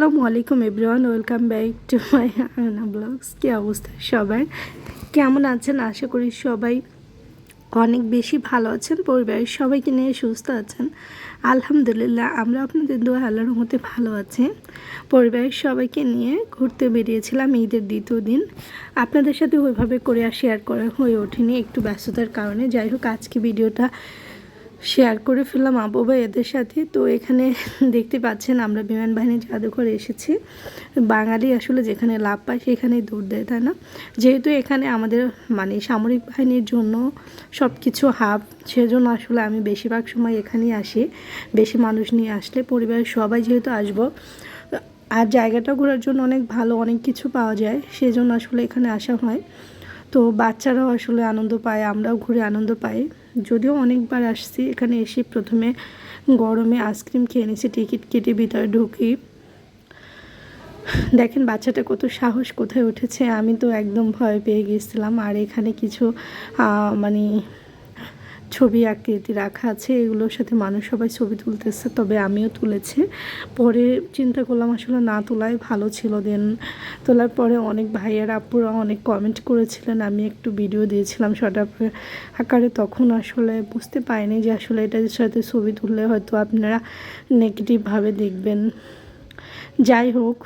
আসসালামু আলাইকুম everyone, welcome back to my Ana blogs. কী অবস্থা সবার কেমন আছেন? আশা করি সবাই অনেক বেশি ভালো আছেন, পরিবারের সবাইকে নিয়ে সুস্থ আছেন। আলহামদুলিল্লাহ, আমরা আপনাদের দোয়া আল্লাহর মতে ভালো আছি। পরিবারের সবাইকে নিয়ে ঘুরতে বেরিয়েছিলাম ঈদের দ্বিতীয় দিন। আপনাদের সাথে ওইভাবে করে আর শেয়ার করা হয়ে ওঠেনি, একটু ব্যস্ততার কারণে। যাই হোক, আজকে ভিডিওটা শেয়ার করে ফেললাম আবু ভাই এদের সাথে। তো এখানে দেখতে পাচ্ছেন আমরা বিমান বাহিনীর জাদুঘরে এসেছি। বাঙালি আসলে যেখানে লাভ পায় সেখানেই দৌড় দেয়, তাই না? যেহেতু এখানে আমাদের মানে সামরিক বাহিনীর জন্য সব কিছু হাব সেজন্য আসলে আমি বেশিরভাগ সময় এখানেই আসি। বেশি মানুষ নিয়ে আসলে পরিবারের সবাই যেহেতু আসব। আর জায়গাটা ঘোরার জন্য অনেক ভালো, অনেক কিছু পাওয়া যায়, সেজন্য আসলে এখানে আসা হয়। তো বাচ্চারাও আসলে আনন্দ পায়, আমরাও ঘুরে আনন্দ পাই। যদিও অনেকবার আসছি, এখানে এসে প্রথমে গরমে আইসক্রিম খেয়ে নিয়েছি টিকিট কেটে ভিতরে ঢুকি। দেখেন বাচ্চাটা কত সাহস কোথায় উঠেছে, আমি তো একদম ভয় পেয়ে গিয়েছিলাম আর এখানে কিছু মানে ছবি আকৃতি রাখা আছে, এগুলোর সাথে মানুষ সবাই ছবি তুলতেছে, তবে আমিও তুলেছি। পরে চিন্তা করলাম আসলে না তোলাই ভালো ছিল দেন তোলার পরে অনেক ভাইয়ের আপুরা অনেক কমেন্ট করেছিলেন, আমি একটু ভিডিও দিয়েছিলাম শর্ট আকারে, তখন আসলে বুঝতে পারিনি যে আসলে এটার সাথে ছবি তুললে হয়তো আপনারা নেগেটিভভাবে দেখবেন। যাই হোক,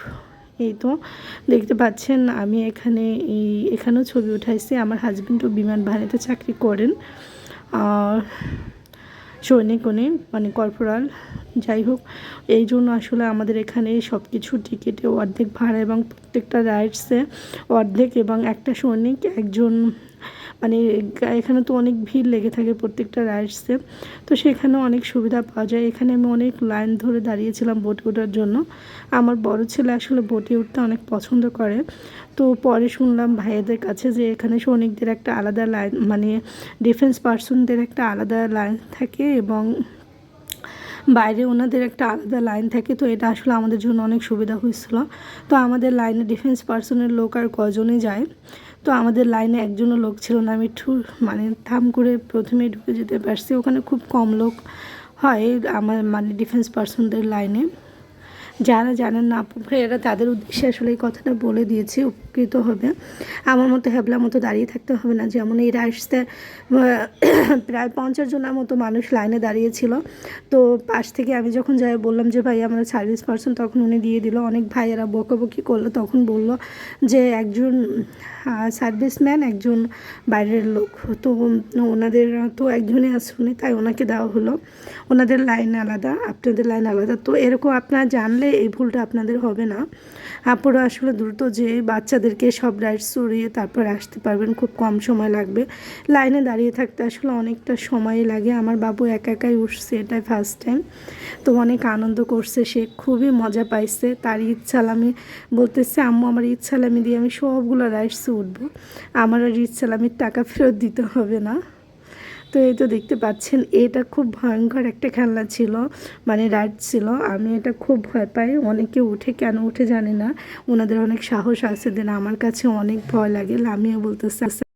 এই তো, দেখতে পাচ্ছেন আমি এখানে এই, এখানেও ছবি উঠাইছি, আমার হাজব্যান্ডও বিমান বাহিনীতে চাকরি করেন। সৈনিক উনি মানে কর্পোরাল, যাই হোক, এই জন্য আসলে আমাদের এখানে সব কিছু টিকিটে অর্ধেক ভাড়া এবং প্রত্যেকটা রাইডসে অর্ধেক এবং একটা সৈনিক একজন মানে এখানে তো অনেক ভিড় লেগে থাকে প্রত্যেকটা রাইডসে। তো সেখানে অনেক সুবিধা পাওয়া যায়। এখানে আমি অনেক লাইন ধরে দাঁড়িয়েছিলাম বোটে ওঠার জন্য। আমার বড় ছেলে আসলে বোটে উঠতে অনেক পছন্দ করে। তো পরে শুনলাম ভাইয়াদের কাছে যে এখানে সৈনিকদের একটা আলাদা লাইন মানে ডিফেন্স পার্সনদের একটা আলাদা লাইন থাকে এবং বাইরে ওনাদের একটা আলাদা লাইন থাকে। তো এটা আসলে আমাদের জন্য অনেক সুবিধা হয়েছিল। তো আমাদের লাইনে ডিফেন্স পার্সনের লোক আর কজনই যায়। তো আমাদের লাইনে একজনও লোক ছিল না। আমি ঠু মানে থাম করে প্রথমে ঢুকে যেতে পারছি। ওখানে খুব কম লোক হয়, আমার মানে ডিফেন্স পার্সনদের লাইনে যারা জানেন না আপু ভাইয়েরা, তাদের উদ্দেশ্যে আসলে এই কথাটা বলে দিয়েছি, উপকৃত হবে। আমার মতো হ্যাবলার মতো দাঁড়িয়ে থাকতে হবে না। যেমন এই রাইসতে প্রায় পঞ্চাশ জনের মতো মানুষ লাইনে দাঁড়িয়েছিল। তো পাশ থেকে আমি যখন যাই বললাম যে, ভাই, আমরা সার্ভিস পার্সন তখন উনি দিয়ে দিল। অনেক ভাইয়েরা বকাবকি করল। তখন বলল যে, একজন সার্ভিসম্যান, একজন বাইরের লোক। তো ওনাদের তো একজনই আসুনি তাই ওনাকে দেওয়া হলো। ওনাদের লাইন আলাদা, আপনাদের লাইন আলাদা। তো এরকম আপনারা জানলে এই ভুলটা আপনাদের হবে না। আপনারা আসলে দ্রুত যে বাচ্চাদেরকে সব রাইডস সরিয়ে তারপর আসতে পারবেন, খুব কম সময় লাগবে। লাইনে দাঁড়িয়ে থাকতে আসলে অনেকটা সময় লাগে। আমার বাবু একা একাই উঠছে এটাই ফার্স্ট টাইম তো অনেক আনন্দ করছে, সে খুবই মজা পাইছে। তার ইচ্ছালামি বলতেছে, আম্মু, আমার ইচ্ছালামি দিয়ে আমি সবগুলো রাইডসে উঠবো। আমার আর ইচ্ছালামির টাকা ফেরত দিতে হবে না। তো এই তো দেখতে পাচ্ছেন, এটা খুব ভয়ঙ্কর একটা খেলনা ছিল মানে রাইড ছিল। আমি এটা খুব ভয় পাই। অনেকে উঠে কেন উঠে জানি না। ওনাদের অনেক সাহস আছে, দেন আমার কাছে অনেক ভয় লাগে। আমিও বলতেছি